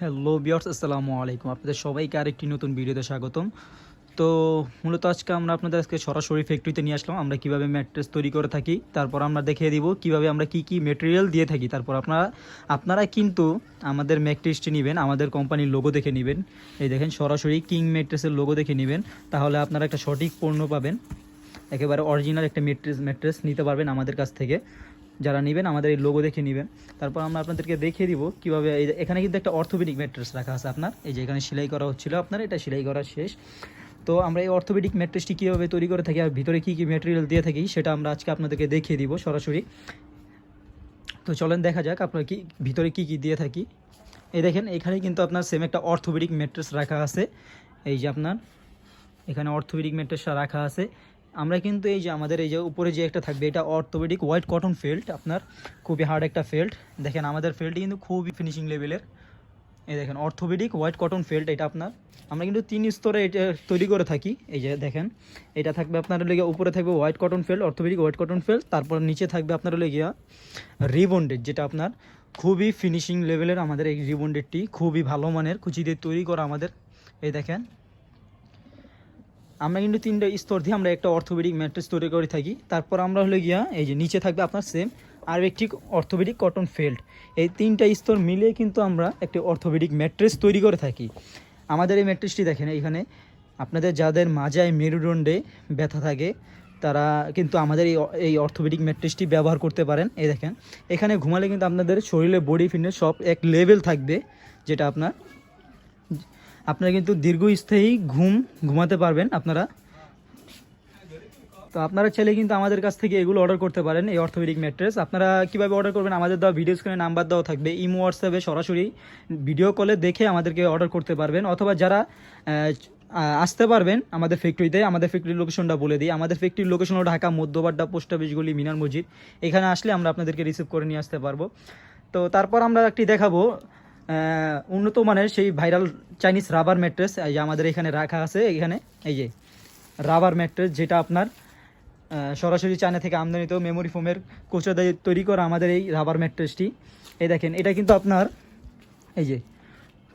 Hello বিয়ার্স আসসালামু আলাইকুম। আপনাদের সবাইকে আরেকটি নতুন ভিডিওতে স্বাগতম। তো মূলত আজকে আমরা আপনাদের আজকে সরাসরি ফ্যাক্টরিতে নিয়ে আসলাম। আমরা কীভাবে ম্যাট্রেস তৈরি করে থাকি, তারপর আমরা দেখিয়ে দিব কীভাবে আমরা কি কি মেটেরিয়াল দিয়ে থাকি। তারপর আপনারা আপনারা কিন্তু আমাদের ম্যাট্রেসটি নেবেন, আমাদের কোম্পানির লোগো দেখে নেবেন। এই দেখেন, সরাসরি কিং ম্যাট্রেসের লোগো দেখে নেবেন। তাহলে আপনারা একটা সঠিক পণ্য পাবেন। একেবারে অরিজিনাল একটা ম্যাট্রেস ম্যাট্রেস নিতে পারবেন আমাদের কাছ থেকে। যারা নেবেন, আমাদের এই লোগো দেখে নেবেন। তারপর আমরা আপনাদেরকে দেখিয়ে দিব কীভাবে এই এখানে কিন্তু একটা অর্থোপেডিক ম্যাট্রেস রাখা আছে আপনার। এই যে এখানে সেলাই করা হচ্ছিল আপনার, এটা সেলাই করা শেষ। তো আমরা এই অর্থোপেডিক ম্যাট্রেসটি কীভাবে তৈরি করে থাকি আর ভিতরে কী কী ম্যাটেরিয়াল দিয়ে থাকি, সেটা আমরা আজকে আপনাদেরকে দেখিয়ে দিব সরাসরি। তো চলেন দেখা যাক আপনার কি, ভিতরে কি কি দিয়ে থাকি। এই দেখেন এখানে কিন্তু আপনার সেম একটা অর্থোপেডিক ম্যাট্রেস রাখা আছে। এই যে আপনার, এখানে অর্থোপেডিক ম্যাট্রেস রাখা আছে। আমরা কিন্তু এই যে আমাদের এই যে উপরে যে একটা থাকবে, এটা অর্থোপেডিক হোয়াইট কটন ফেল্ট আপনার খুবই হার্ড একটা ফেল্ট দেখেন, আমাদের ফেল্টটি কিন্তু খুবই ফিনিশিং লেভেলের এই দেখেন অর্থোপেডিক হোয়াইট কটন ফেল্ট এটা আপনার। আমরা কিন্তু তিন স্তরে এটা তৈরি করে থাকি। এই যে দেখেন, এটা থাকবে আপনার লেগে উপরে থাকবে white cotton felt orthopaedic white cotton felt তারপর নিচে থাকবে আপনার লেগে রিবন্ডেড যেটা আপনার খুবই ফিনিশিং লেভেলের আমাদের এই রিবন্ডেডটি খুবই ভালো মানের, কুচি দিয়ে তৈরি করা আমাদের। এই দেখেন আমরা কিন্তু তিনটা স্তর দিয়ে আমরা একটা অর্থোপেডিক ম্যাট্রেস তৈরি করে থাকি। তারপর আমরা হলো গিয়া, এই যে নিচে থাকবে আপনার সেম আর একটি অর্থোপেডিক কটন ফেল্ট এই তিনটা স্তর মিলিয়ে কিন্তু আমরা একটি অর্থোপেডিক ম্যাট্রেস তৈরি করে থাকি। আমাদের এই ম্যাট্রেসটি দেখেন এখানে, আপনাদের যাদের মাজায় মেরুদণ্ডে ব্যথা থাকে, তারা কিন্তু আমাদের এই এই অর্থোপেডিক ম্যাট্রেসটি ব্যবহার করতে পারেন। এই দেখেন, এখানে ঘুমালে কিন্তু আপনাদের শরীরে বডি ফিটনেস সব এক লেভেল থাকবে, যেটা আপনার আপনারা কিন্তু দীর্ঘস্থায়ী ঘুম ঘুমাতে পারবেন আপনারা। তো আপনারা চাইলে কিন্তু আমাদের কাছ থেকে এগুলো অর্ডার করতে পারেন, এই অর্থোপেডিক ম্যাট্রেস। আপনারা কীভাবে অর্ডার করবেন, আমাদের দেওয়া ভিডিও স্ক্রিনে নাম্বার দেওয়া থাকবে, ইমো হোয়াটসঅ্যাপে সরাসরি ভিডিও কলে দেখে আমাদেরকে অর্ডার করতে পারবেন। অথবা যারা আসতে পারবেন আমাদের ফ্যাক্টরিতে আমাদের ফ্যাক্টরির লোকেশনটা বলে দিই। আমাদের ফ্যাক্টরির লোকেশন হলো ঢাকা, মধ্যবাড্ডা, পোস্ট অফিস গলি, মিনার মসজিদ। এখানে আসলে আমরা আপনাদেরকে রিসিভ করে নিয়ে আসতে পারব। তো তারপর আমরা একটি দেখাবো উন্নত মানের সেই ভাইরাল চাইনিজ রাবার ম্যাট্রেস এই যে আমাদের এখানে রাখা আছে, এখানে, এই যে রাবার ম্যাট্রেস যেটা আপনার সরাসরি চায়না থেকে আমদানিত মেমোরি ফোমের কোচা তৈরি করা আমাদের এই রাবার ম্যাট্রেসটি এই দেখেন, এটা কিন্তু আপনার, এই যে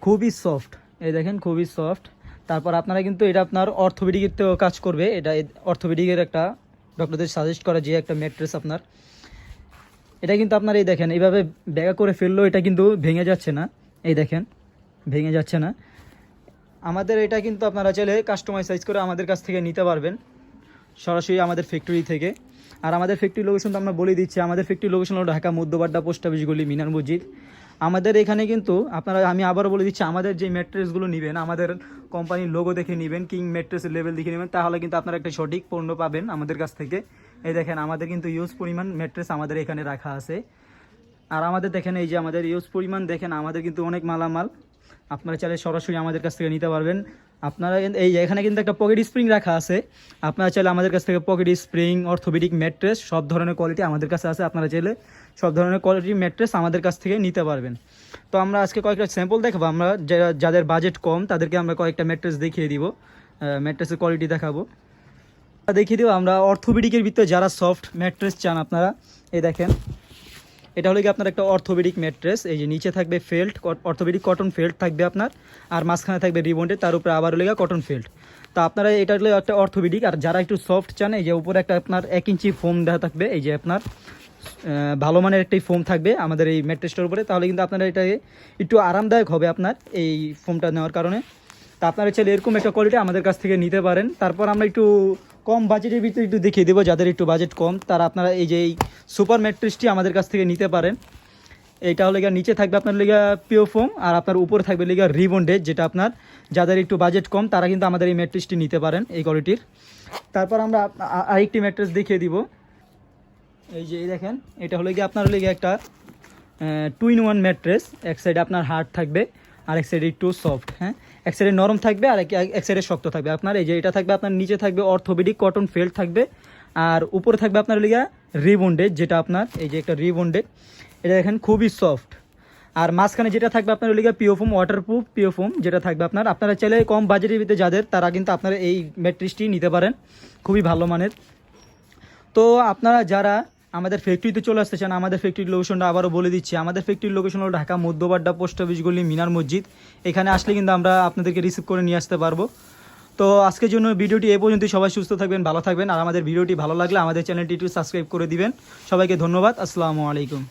খুবই সফট এই দেখেন, খুবই সফট তারপর আপনারা কিন্তু এটা আপনার অর্থোপেডিকের কাজ করবে। এটা অর্থোপেডিকের একটা ডক্টরদের সাজেস্ট করা যে একটা ম্যাট্রেস আপনার। এটা কিন্তু আপনার এই দেখেন, এইভাবে ব্যাগা করে ফেললেও এটা কিন্তু ভেঙে যাচ্ছে না। এই দেখেন, ভেঙে যাচ্ছে না। আমাদের এটা কিন্তু আপনারা চাইলে কাস্টমাইজ সাইজ করে আমাদের কাছ থেকে নিতে পারবেন, সরাসরি আমাদের ফ্যাক্টরি থেকে। আর আমাদের ফ্যাক্টরি লোকেশন তো আমরা বলে দিচ্ছি, আমাদের ফ্যাক্টরি লোকেশন হলো ঢাকা, মধ্যবাড্ডা পোস্ট অফিস গলি, মিনার মসজিদ। আমাদের এখানে কিন্তু আপনারা, আমি আবারও বলে দিচ্ছি, আমাদের যে ম্যাট্রেসগুলো নেবেন, আমাদের কোম্পানির লোগো দেখে নেবেন কিং ম্যাট্রেসের লেভেল দেখে নেবেন, তাহলে কিন্তু আপনারা একটা সঠিক পণ্য পাবেন আমাদের কাছ থেকে। এই দেখেন, আমাদের কিন্তু ইউজ পরিমাণ ম্যাট্রেস আমাদের এখানে রাখা আছে। আর আমাদের দেখেন এই যে আমাদের ইউজ পরিমাণ দেখেন, আমাদের কিন্তু অনেক মালামাল। আপনারা চাইলে সরাসরি আমাদের কাছ থেকে নিতে পারবেন। আপনারা এই এখানে কিন্তু একটা পকেট স্প্রিং রাখা আছে। আপনারা চাইলে আমাদের কাছ থেকে পকেট স্প্রিং, অর্থোপেডিক ম্যাট্রেস, সব ধরনের কোয়ালিটি আমাদের কাছে আছে। আপনারা চাইলে সব ধরনের কোয়ালিটির ম্যাট্রেস আমাদের কাছ থেকে নিতে পারবেন। তো আমরা আজকে কয়েকটা স্যাম্পল দেখাবো। আমরা যাদের বাজেট কম, তাদেরকে আমরা কয়েকটা ম্যাট্রেস দেখিয়ে দিব। ম্যাট্রেসের কোয়ালিটি দেখাবো। দেখিয়ে দিব, আমরা অর্থোপেডিকের ভিতরে যারা সফট ম্যাট্রেস চান আপনারা, এই দেখেন। এটা হলো কি আপনার একটা অর্থোপেডিক ম্যাট্রেস, এই যে নিচে থাকবে ফেল্ট অর্থোপেডিক কটন ফেল্ট থাকবে আপনার, আর মাঝখানে থাকবে রিবন্ডে, তার উপরে আবার হলো কটন ফেল্ট। তো আপনারা এটা হলো একটা অর্থোপেডিক, আর যারা একটু সফট চান, এই যে উপরে একটা আপনার এক ইঞ্চি ফোম দেওয়া থাকবে, এই যে আপনার ভালো মানের একটাই ফোম থাকবে আমাদের এই ম্যাট্রেসটার উপরে, তাহলে কিন্তু আপনারা এটা একটু আরামদায়ক হবে আপনার এই ফোমটা নেওয়ার কারণে। তা আপনারা চাইলে এরকম একটা কোয়ালিটি আমাদের কাছ থেকে নিতে পারেন। তারপর আমরা একটু কম বাজেটের ভিতরে একটু দেখিয়ে দেবো, যাদের একটু বাজেট কম, তারা আপনারা এই যে এই সুপার ম্যাট্রেসটি আমাদের কাছ থেকে নিতে পারেন। এইটা হলে নিচে থাকবে আপনার লেগা পিও ফোম আর আপনার উপরে থাকবে লেগা রিবন্ডেড যেটা আপনার যাদের একটু বাজেট কম, তারা কিন্তু আমাদের এই ম্যাট্রেসটি নিতে পারেন, এই কোয়ালিটির তারপর আমরা আরেকটি ম্যাট্রেস দেখিয়ে দিব। এই যে এই দেখেন, এটা হলে গিয়ে আপনার হলে গিয়ে একটা টু ইন ওয়ান ম্যাট্রেস এক সাইডে আপনার হার্ট থাকবে আর এক সাইডে একটু সফট হ্যাঁ? এক সাইডে নরম থাকবে আর এক- সাইডে শক্ত থাকবে। আপনার এই যে এটা থাকবে, আপনার নিচে থাকবে অর্থোপেডিক কটন ফেল্ট থাকবে। আর উপরে থাকবে আপনার লিগা রিবন্ডেড যেটা আপনার এই যে একটা রিবন্ডেড এটা দেখেন খুবই সফট আর মাঝখানে যেটা থাকবে আপনার লিগা পিওফোম ওয়াটারপ্রুফ পিওফোম যেটা থাকবে আপনার। আপনারা চাইলে কম বাজেটের ভিতরে যাদের, তারা কিন্তু আপনারা এই ম্যাট্রিসটি নিতে পারেন। খুবই ভালো মানের। তো আপনারা যারা আমাদের ফ্যাক্টরিতে চলে আসতে চান, আমাদের ফ্যাক্টরির লোকেশনটা আবারও বলে দিচ্ছি। আমাদের ফ্যাক্টরির লোকেশন হলো ঢাকা মধ্যবাড্ডা পোস্ট অফিস গলি মিনার মসজিদ। এখানে আসলে কিন্তু আমরা আপনাদেরকে রিসিভ করে নিয়ে আসতে পারব। তো আজকের জন্য ভিডিওটি এ পর্যন্ত সবাই সুস্থ থাকবেন, ভালো থাকবেন। আর আমাদের ভিডিওটি ভালো লাগলে আমাদের চ্যানেলটি একটু সাবস্ক্রাইব করে দিবেন। সবাইকে ধন্যবাদ। আসসালামু আলাইকুম।